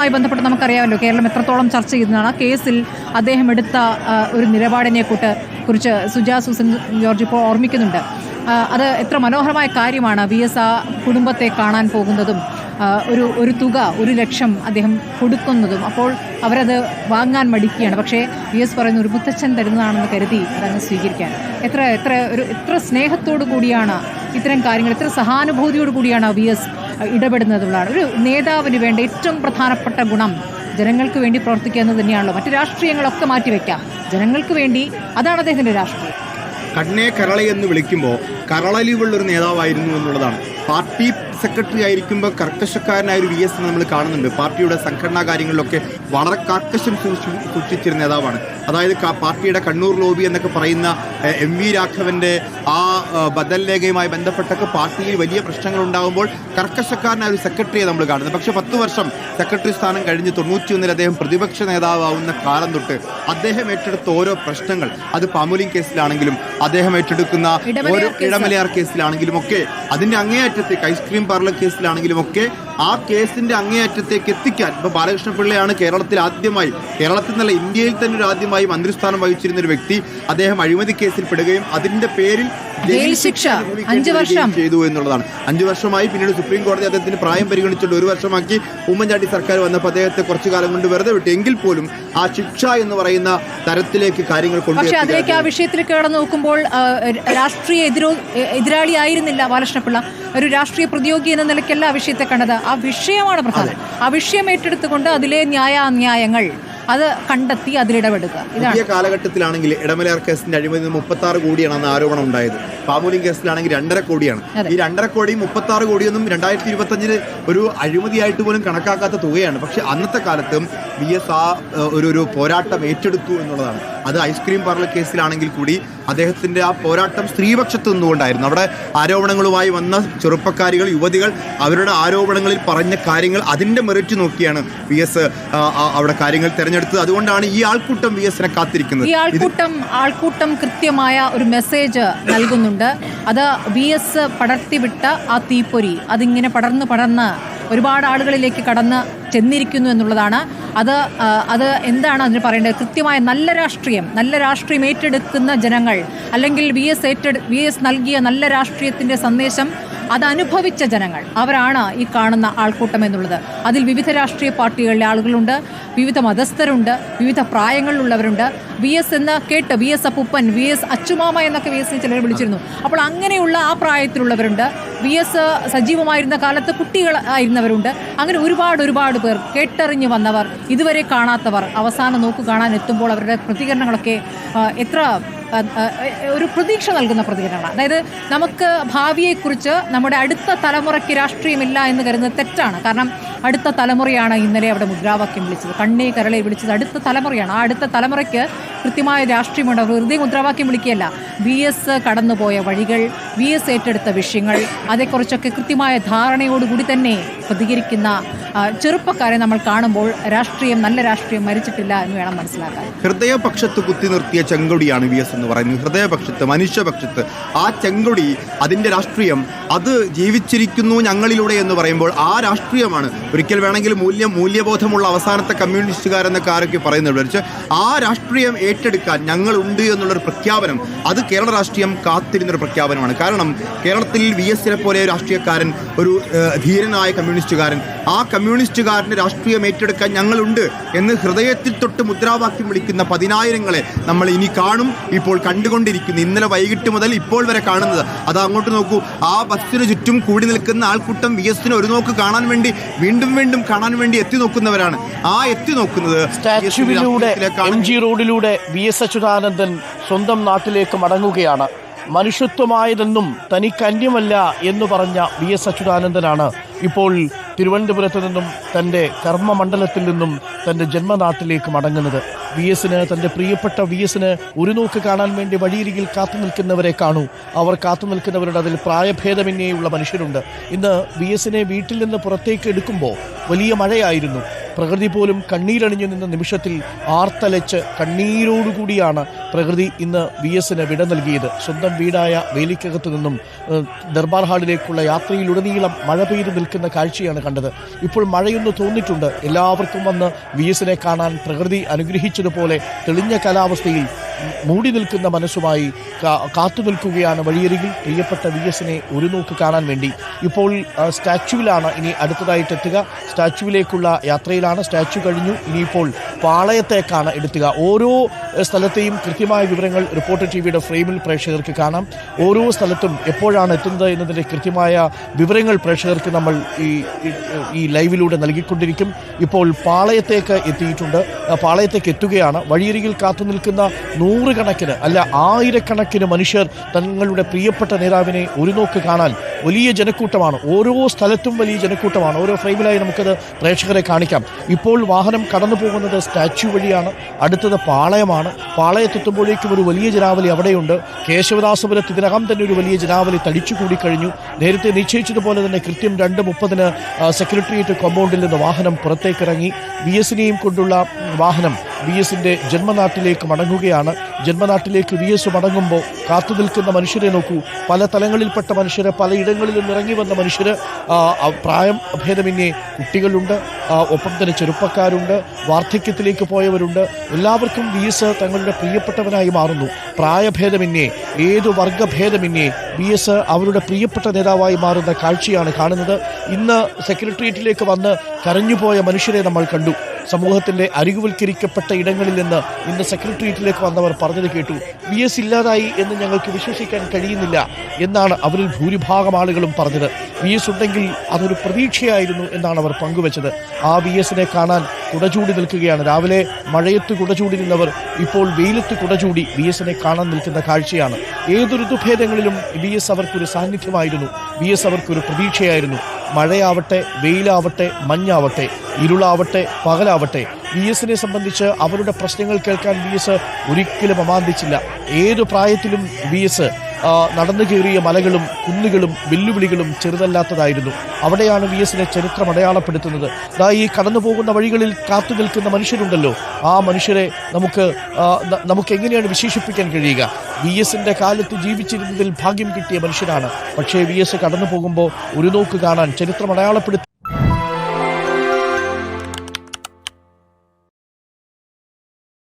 ുമായി ബന്ധപ്പെട്ട് നമുക്കറിയാമല്ലോ കേരളം എത്രത്തോളം ചർച്ച ചെയ്യുന്നതാണ് ആ കേസിൽ അദ്ദേഹം എടുത്ത ഒരു നിലപാടിനെ കൂട്ട് കുറിച്ച് സുജാ സുസൻ ജോർജ് ഇപ്പോൾ ഓർമ്മിക്കുന്നുണ്ട്. അത് എത്ര മനോഹരമായ കാര്യമാണ് വി എസ് ആ കുടുംബത്തെ കാണാൻ പോകുന്നതും. ഒരു ഒരു തുക ഒരു ലക്ഷം അദ്ദേഹം കൊടുക്കുന്നതും. അപ്പോൾ അവരത് വാങ്ങാൻ മടിക്കുകയാണ്. പക്ഷേ വി എസ് പറയുന്ന ഒരു മുത്തച്ഛൻ തരുന്നതാണെന്ന് കരുതി അതങ്ങ് സ്വീകരിക്കാൻ. എത്ര എത്ര ഒരു എത്ര സ്നേഹത്തോടു കൂടിയാണ് ഇത്തരം കാര്യങ്ങൾ എത്ര സഹാനുഭൂതിയോട് കൂടിയാണ് വി എസ് ഇടപെടുന്നതുള്ളതാണ് ഒരു നേതാവിന് വേണ്ട ഏറ്റവും പ്രധാനപ്പെട്ട ഗുണം ജനങ്ങൾക്ക് വേണ്ടി പ്രവർത്തിക്കുക എന്ന് തന്നെയാണല്ലോ. മറ്റ് രാഷ്ട്രീയങ്ങളൊക്കെ മാറ്റിവെക്കാം ജനങ്ങൾക്ക് വേണ്ടി അതാണ് അദ്ദേഹത്തിന്റെ രാഷ്ട്രീയം. കണ്ണേ കരള എന്ന് വിളിക്കുമ്പോൾ കരളലിവുള്ളൊരു നേതാവായിരുന്നു എന്നുള്ളതാണ്. പാർട്ടി സെക്രട്ടറി ആയിരിക്കുമ്പോൾ കർക്കശക്കാരനായ ഒരു വി എസ് നമ്മൾ കാണുന്നുണ്ട്. പാർട്ടിയുടെ സംഘടനാ കാര്യങ്ങളിലൊക്കെ വളരെ കർക്കശം സൂക്ഷി- സൂക്ഷിച്ചിരുന്ന നേതാവാണ്. അതായത് പാർട്ടിയുടെ കണ്ണൂർ ലോബി എന്നൊക്കെ പറയുന്ന എം വി രാഘവന്റെ ആ ബദൽ രേഖയുമായി ബന്ധപ്പെട്ടൊക്കെ പാർട്ടിയിൽ വലിയ പ്രശ്നങ്ങൾ ഉണ്ടാകുമ്പോൾ കർക്കശക്കാരനായ ഒരു സെക്രട്ടറിയെ നമ്മൾ കാണുന്നത്. പക്ഷേ പത്ത് വർഷം സെക്രട്ടറി സ്ഥാനം കഴിഞ്ഞ് തൊണ്ണൂറ്റിയൊന്നിൽ അദ്ദേഹം പ്രതിപക്ഷ നേതാവാവുന്ന കാലം തൊട്ട് അദ്ദേഹം ഏറ്റെടുത്ത ഓരോ പ്രശ്നങ്ങൾ അത് പാമുലിംഗ് കേസിലാണെങ്കിലും അദ്ദേഹം ഏറ്റെടുക്കുന്ന ഓരോ. ഇടമലയാർ കേസിലാണെങ്കിലും ഒക്കെ അതിന്റെ അങ്ങേയറ്റത്തേക്ക് ഐസ്ക്രീം പാർലർ കേസിലാണെങ്കിലും ഒക്കെ ആ കേസിന്റെ അങ്ങേയറ്റത്തേക്ക് എത്തിക്കാൻ ഇപ്പൊ ബാലകൃഷ്ണ പിള്ളയാണ് കേരളത്തിൽ ആദ്യമായി കേരളത്തിൽ നിന്നല്ല ഇന്ത്യയിൽ തന്നെ ഒരു ആദ്യമായി മന്ത്രിസ്ഥാനം വഹിച്ചിരുന്ന ഒരു വ്യക്തി അദ്ദേഹം അഴിമതി കേസിൽ പെടുകയും അതിന്റെ പേരിൽ ജയിൽ ശിക്ഷ അഞ്ച് വർഷം. ചെയ്തു എന്നുള്ളതാണ്. അഞ്ചു വർഷമായി പിന്നീട് സുപ്രീം കോടതി അദ്ദേഹത്തിന് പ്രായം പരിഗണിച്ചുകൊണ്ട് ഒരു വർഷമാക്കി ഉമ്മൻചാണ്ടി സർക്കാർ വന്നപ്പോൾ അദ്ദേഹത്തെ കുറച്ചു കാലം കൊണ്ട് വെറുതെ വിട്ടു. എങ്കിൽ പോലും ആ ശിക്ഷ എന്ന് പറയുന്ന തരത്തിലേക്ക് കാര്യങ്ങൾ പക്ഷെ അതിലേക്ക് ആ വിഷയത്തിൽ കടന്നു നോക്കുമ്പോൾ രാഷ്ട്രീയ എതിരോ എ- എതിരാളിയായിരുന്നില്ല ബാലകൃഷ്ണപിള്ള. ഒരു രാഷ്ട്രീയ പ്രതിയോഗി എന്ന നിലയ്ക്കല്ല ആ വിഷയത്തെ കണ്ടത്. ആ വിഷയമാണ് പ്രധാനം. ആ വിഷയം ഏറ്റെടുത്തുകൊണ്ട് അതിലെ ന്യായാന്യായങ്ങൾ അത് കണ്ടെത്തി അതിലിടപെടുക. പുതിയ കാലഘട്ടത്തിലാണെങ്കിൽ ഇടമലയാർ കേസിന്റെ അഴിമതി മുപ്പത്തി ആറ് കോടിയാണ് അന്ന് ആരോപണം ഉണ്ടായത്. പാമൂലിംഗ് കേസിലാണെങ്കിൽ രണ്ടര കോടിയാണ്. ഈ രണ്ടര കോടിയും മുപ്പത്തി ആറ് കോടിയൊന്നും രണ്ടായിരത്തി ഇരുപത്തി അഞ്ചിൽ ഒരു അഴിമതിയായിട്ട് പോലും കണക്കാക്കാത്ത തുകയാണ്. പക്ഷെ അന്നത്തെ കാലത്തും വി എസ് ആ ഒരു ഒരു പോരാട്ടം ഏറ്റെടുത്തു എന്നുള്ളതാണ്. അത് ഐസ്ക്രീം പാർലർ കേസിലാണെങ്കിൽ കൂടി അദ്ദേഹത്തിന്റെ ആ പോരാട്ടം സ്ത്രീപക്ഷത്ത് നിന്നുകൊണ്ടായിരുന്നു. അവിടെ ആരോപണങ്ങളുമായി വന്ന ചെറുപ്പക്കാരികൾ യുവതികൾ അവരുടെ ആരോപണങ്ങളിൽ പറഞ്ഞ കാര്യങ്ങൾ അതിന്റെ മെറിറ്റ് നോക്കിയാണ് വി എസ് അവിടെ കാര്യങ്ങൾ തെരഞ്ഞെടുത്തത്. അതുകൊണ്ടാണ് ഈ ആൾക്കൂട്ടം വി എസിനെ കാത്തിരിക്കുന്നത്. ഈ ആൾക്കൂട്ടം ആൾക്കൂട്ടം കൃത്യമായ ഒരു മെസ്സേജ് നൽകുന്നുണ്ട്. അത് വി എസ് പടർത്തിവിട്ട ആ തീപ്പൊരി അതിങ്ങനെ പടർന്ന് പടർന്ന് ഒരുപാട് ആളുകളിലേക്ക് കടന്ന് ചെന്നിരിക്കുന്നു എന്നുള്ളതാണ്. അത് അത് എന്താണ് അതിന് പറയേണ്ടത്? കൃത്യമായ നല്ല രാഷ്ട്രീയം നല്ല രാഷ്ട്രീയം ഏറ്റെടുക്കുന്ന ജനങ്ങൾ അല്ലെങ്കിൽ വി എസ് ഏറ്റെടു വി എസ് നൽകിയ നല്ല രാഷ്ട്രീയത്തിന്റെ സന്ദേശം അത് അനുഭവിച്ച ജനങ്ങൾ. അവരാണ് ഈ കാണുന്ന ആൾക്കൂട്ടം എന്നുള്ളത്. അതിൽ വിവിധ രാഷ്ട്രീയ പാർട്ടികളിലെ ആളുകളുണ്ട് വിവിധ മതസ്ഥരുണ്ട് വിവിധ പ്രായങ്ങളിലുള്ളവരുണ്ട്. വി എസ് എന്ന് കേട്ട് വി എസ് അപ്പുപ്പൻ വി എസ് അച്ചുമാമ എന്നൊക്കെ വി എസ് ചിലർ വിളിച്ചിരുന്നു. അപ്പോൾ അങ്ങനെയുള്ള ആ പ്രായത്തിലുള്ളവരുണ്ട്. വി എസ് സജീവമായിരുന്ന കാലത്ത് കുട്ടികൾ ആയിരുന്നവരുണ്ട്. അങ്ങനെ ഒരുപാട് ഒരുപാട് പേർ കേട്ടറിഞ്ഞ് വന്നവർ ഇതുവരെ കാണാത്തവർ അവസാനം നോക്കു കാണാൻ എത്തുമ്പോൾ അവരുടെ പ്രതികരണങ്ങളൊക്കെ എത്ര ഒരു പ്രതീക്ഷ നൽകുന്ന പ്രതികരണമാണ്. അതായത് നമുക്ക് ഭാവിയെക്കുറിച്ച് നമ്മുടെ അടുത്ത തലമുറയ്ക്ക് രാഷ്ട്രീയമില്ല എന്ന് കരുതുന്നത് തെറ്റാണ്. കാരണം അടുത്ത തലമുറയാണ് ഇന്നലെ അവിടെ മുദ്രാവാക്യം വിളിച്ചത്. കണ്ണേ കരളെ വിളിച്ചത് അടുത്ത തലമുറയാണ്. ആ അടുത്ത തലമുറയ്ക്ക് കൃത്യമായ രാഷ്ട്രീയമുണ്ട്? വെറുതെ മുദ്രാവാക്യം വിളിക്കുകയല്ല. വി എസ് കടന്നുപോയ വഴികൾ വി എസ് ഏറ്റെടുത്ത വിഷയങ്ങൾ അതേക്കുറിച്ചൊക്കെ കൃത്യമായ ധാരണയോടുകൂടി തന്നെ പ്രതികരിക്കുന്ന ചെറുപ്പക്കാരെ നമ്മൾ കാണുമ്പോൾ രാഷ്ട്രീയം നല്ല രാഷ്ട്രീയം മരിച്ചിട്ടില്ല എന്ന് വേണം മനസ്സിലാക്കാൻ. ഹൃദയപക്ഷത്ത് കുത്തി നിർത്തിയ ചെങ്കൊടിയാണ് വി എസ് എന്ന് പറയുന്നത്. ഹൃദയപക്ഷത്ത് മനുഷ്യപക്ഷത്ത് ആ ചെങ്കൊടി അതിന്റെ രാഷ്ട്രീയം അത് ജീവിച്ചിരിക്കുന്നു ഞങ്ങളിലൂടെ എന്ന് പറയുമ്പോൾ ആ രാഷ്ട്രീയമാണ്. ഒരിക്കൽ വേണമെങ്കിൽ മൂല്യം മൂല്യബോധമുള്ള അവസാനത്തെ കമ്മ്യൂണിസ്റ്റുകാരെന്നൊക്കെ ആരൊക്കെ പറയുന്നുണ്ട് ആ രാഷ്ട്രീയം ഏറ്റെടുക്കാൻ ഞങ്ങളുണ്ട് എന്നുള്ളൊരു പ്രഖ്യാപനം അത് കേരള രാഷ്ട്രീയം കാത്തിരുന്നൊരു പ്രഖ്യാപനമാണ്. കാരണം കേരളത്തിൽ വി എസിനെ പോലെ രാഷ്ട്രീയക്കാരൻ ഒരു ധീരനായ കമ്മ്യൂണിസ്റ്റുകാരൻ ആ കമ്മ്യൂണിസ്റ്റുകാരന്റെ രാഷ്ട്രീയം ഏറ്റെടുക്കാൻ ഞങ്ങളുണ്ട് എന്ന് ഹൃദയത്തിൽ തൊട്ട് മുദ്രാവാക്യം വിളിക്കുന്ന പതിനായിരങ്ങളെ നമ്മൾ ഇനി കാണും. ഇപ്പോൾ കണ്ടുകൊണ്ടിരിക്കുന്നു. ഇന്നലെ വൈകിട്ട് മുതൽ ഇപ്പോൾ വരെ കാണുന്നത്. അത് അങ്ങോട്ട് നോക്കൂ. ആ ബസ്സിന് ചുറ്റും കൂടി നിൽക്കുന്ന ആൾക്കൂട്ടം വി എസിനെ ഒരു നോക്ക് കാണാൻ വേണ്ടി വീണ്ടും വീണ്ടും കാണാൻ വേണ്ടി എത്തി നോക്കുന്നവരാണ്. ആ എത്തി നോക്കുന്നത് റോഡിലൂടെ വി എസ് അച്യുതാനന്ദൻ സ്വന്തം നാട്ടിലേക്ക് മടങ്ങുകയാണ്. മനുഷ്യത്വമായതെന്നും തനിക്ക് അന്യമല്ല എന്ന് പറഞ്ഞ വി എസ് അച്യുതാനന്ദനാണ് ഇപ്പോൾ തിരുവനന്തപുരത്ത് നിന്നും തന്റെ കർമ്മമണ്ഡലത്തിൽ നിന്നും തന്റെ ജന്മനാട്ടിലേക്ക് മടങ്ങുന്നത്. വി എസിന് തന്റെ പ്രിയപ്പെട്ട വി എസിന് ഒരു നോക്ക് കാണാൻ വേണ്ടി വഴിയരികിൽ കാത്തു നിൽക്കുന്നവരെ കാണൂ. അവർ കാത്തു നിൽക്കുന്നവരുടെ അതിൽ പ്രായഭേദമന്യേയുള്ള മനുഷ്യരുണ്ട്. ഇന്ന് വി എസിനെ വീട്ടിൽ നിന്ന് പുറത്തേക്ക് എടുക്കുമ്പോൾ വലിയ മഴയായിരുന്നു. പ്രകൃതി പോലും കണ്ണീരണിഞ്ഞു നിന്ന നിമിഷത്തിൽ ആർത്തലച്ച് കണ്ണീരോടുകൂടിയാണ് പ്രകൃതി ഇന്ന് വി എസിന് വിട നൽകിയത്. സ്വന്തം വീടായ വേലിക്കകത്ത് നിന്നും ദർബാർ ഹാളിലേക്കുള്ള യാത്രയിലുടനീളം മഴ പെയ്തു നിൽക്കുന്ന കാഴ്ചയാണ് കണ്ടത്. ഇപ്പോൾ മഴയൊന്ന് തോന്നിയിട്ടുണ്ട്. എല്ലാവർക്കും വന്ന് വി എസിനെ കാണാൻ പ്രകൃതി അനുഗ്രഹിച്ചതുപോലെ തെളിഞ്ഞ കാലാവസ്ഥയിൽ മൂടി നിൽക്കുന്ന മനസ്സുമായി കാത്തു നിൽക്കുകയാണ് വഴിയരികിൽ. പ്രിയപ്പെട്ട വി എസിനെ ഒരു നോക്ക് കാണാൻ വേണ്ടി. ഇപ്പോൾ സ്റ്റാച്യുവിലാണ് ഇനി അടുത്തതായിട്ട് എത്തുക സ്റ്റാച്യുവിലേക്കുള്ള യാത്രയിലാണ്. സ്റ്റാച്യു കഴിഞ്ഞു. ഇനിയിപ്പോൾ പാളയത്തേക്കാണ് എടുത്തുക. ഓരോ സ്ഥലത്തെയും കൃത്യമായ വിവരങ്ങൾ റിപ്പോർട്ടർ ടി വിയുടെ ഫ്രെയിമിൽ പ്രേക്ഷകർക്ക് കാണാം. ഓരോ സ്ഥലത്തും എപ്പോഴാണ് എത്തുന്നത് എന്നതിന്റെ കൃത്യമായ വിവരങ്ങൾ പ്രേക്ഷകർക്ക് നമ്മൾ ഈ ഈ- ലൈവിലൂടെ നൽകിക്കൊണ്ടിരിക്കും. ഇപ്പോൾ പാളയത്തേക്ക് എത്തിയിട്ടുണ്ട്. പാളയത്തേക്ക് എത്തുകയാണ്. വഴിയരികിൽ കാത്തു നിൽക്കുന്ന നൂറുകണക്കിന് അല്ല ആയിരക്കണക്കിന് മനുഷ്യർ തങ്ങളുടെ പ്രിയപ്പെട്ട നേതാവിനെ ഒരു നോക്ക് കാണാൻ വലിയ ജനക്കൂട്ടമാണ്. ഓരോ സ്ഥലത്തും വലിയ ജനക്കൂട്ടമാണ്. ഓരോ ഫ്രെയിമിലായി നമുക്കത് പ്രേക്ഷകരെ കാണിക്കാം. ഇപ്പോൾ വാഹനം കടന്നു പോകുന്നത് സ്റ്റാച്യു വഴിയാണ്. അടുത്തത് പാളയമാണ്. പാളയത്തെത്തുമ്പോഴേക്കും ഒരു വലിയ ജനാവലി അവിടെയുണ്ട്. കേശവദാസപുരത്ത് ഇതിനകം തന്നെ ഒരു വലിയ ജനാവലി തടിച്ചു കൂടിക്കഴിഞ്ഞു നേരത്തെ നിശ്ചയിച്ചതുപോലെ തന്നെ കൃത്യം രണ്ട് മുപ്പതിന് സെക്രട്ടേറിയറ്റ് കോമ്പൗണ്ടിൽ നിന്ന് വാഹനം പുറത്തേക്കിറങ്ങി. ബി എസിനെയും കൊണ്ടുള്ള വാഹനം വി എസിന്റെ ജന്മനാട്ടിലേക്ക് മടങ്ങുകയാണ്. ജന്മനാട്ടിലേക്ക് വി എസ് മടങ്ങുമ്പോൾ കാത്തു നിൽക്കുന്ന മനുഷ്യരെ നോക്കൂ. പല തലങ്ങളിൽപ്പെട്ട മനുഷ്യർ പലയിടങ്ങളിൽ നിന്ന് ഇറങ്ങി വന്ന മനുഷ്യർ പ്രായം ഭേദമന്യേ കുട്ടികളുണ്ട് ഒപ്പം തന്നെ ചെറുപ്പക്കാരുണ്ട് വാർദ്ധക്യത്തിലേക്ക് പോയവരുണ്ട്. എല്ലാവർക്കും വി എസ് തങ്ങളുടെ പ്രിയപ്പെട്ടവനായി മാറുന്നു. പ്രായഭേദമന്യേ ഏത് വർഗഭേദമന്യേ വി എസ് അവരുടെ പ്രിയപ്പെട്ട നേതാവായി മാറുന്ന കാഴ്ചയാണ് കാണുന്നത്. ഇന്ന് സെക്രട്ടേറിയറ്റിലേക്ക് വന്ന് കരഞ്ഞുപോയ മനുഷ്യരെ നമ്മൾ കണ്ടു. സമൂഹത്തിന്റെ അരികുവൽക്കരിക്കപ്പെട്ട ഇടങ്ങളിൽ നിന്ന് ഇന്ന് സെക്രട്ടേറിയറ്റിലേക്ക് വന്നവർ പറഞ്ഞത് കേട്ടു. വി എസ് ഇല്ലാതായി എന്ന് ഞങ്ങൾക്ക് വിശ്വസിക്കാൻ കഴിയുന്നില്ല എന്നാണ് അവരിൽ ഭൂരിഭാഗം ആളുകളും പറഞ്ഞത്. വി എസ് ഉണ്ടെങ്കിൽ അതൊരു പ്രതീക്ഷയായിരുന്നു എന്നാണ് അവർ പങ്കുവച്ചത്. ആ വി എസിനെ കാണാൻ കുടചൂടി നിൽക്കുകയാണ്. രാവിലെ മഴയത്ത് കുടചൂടി നിന്നവർ ഇപ്പോൾ വെയിലത്ത് കുടചൂടി വി എസിനെ കാണാൻ നിൽക്കുന്ന കാഴ്ചയാണ്. ഏതൊരു ഋതുഭേദങ്ങളിലും വി എസ് അവർക്കൊരു സാന്നിധ്യമായിരുന്നു. വി എസ് അവർക്കൊരു പ്രതീക്ഷയായിരുന്നു. മഴയാവട്ടെ വെയിലാവട്ടെ മഞ്ഞാവട്ടെ ഇരുളാവട്ടെ പകലാവട്ടെ. വി എസിനെ സംബന്ധിച്ച് അവരുടെ പ്രശ്നങ്ങൾ കേൾക്കാൻ വി എസ് ഒരിക്കലും അമാന്തിച്ചില്ല. ഏതു പ്രായത്തിലും വി എസ് നടന്നു കയറിയ മലകളും കുന്നുകളും വെല്ലുവിളികളും ചെറുതല്ലാത്തതായിരുന്നു. അവിടെയാണ് വി എസിനെ ചരിത്രം അടയാളപ്പെടുത്തുന്നത്. ദാ ഈ കടന്നു പോകുന്ന വഴികളിൽ കാത്തു നിൽക്കുന്ന മനുഷ്യരുണ്ടല്ലോ. ആ മനുഷ്യരെ നമുക്ക് നമുക്ക് എങ്ങനെയാണ് വിശേഷിപ്പിക്കാൻ കഴിയുക? വി എസിന്റെ കാലത്ത് ജീവിച്ചിരുന്നതിൽ ഭാഗ്യം കിട്ടിയ മനുഷ്യരാണ്. പക്ഷേ വി എസ് കടന്നു പോകുമ്പോൾ ഒരു നോക്ക് കാണാൻ ചരിത്രം അടയാളപ്പെടുത്തി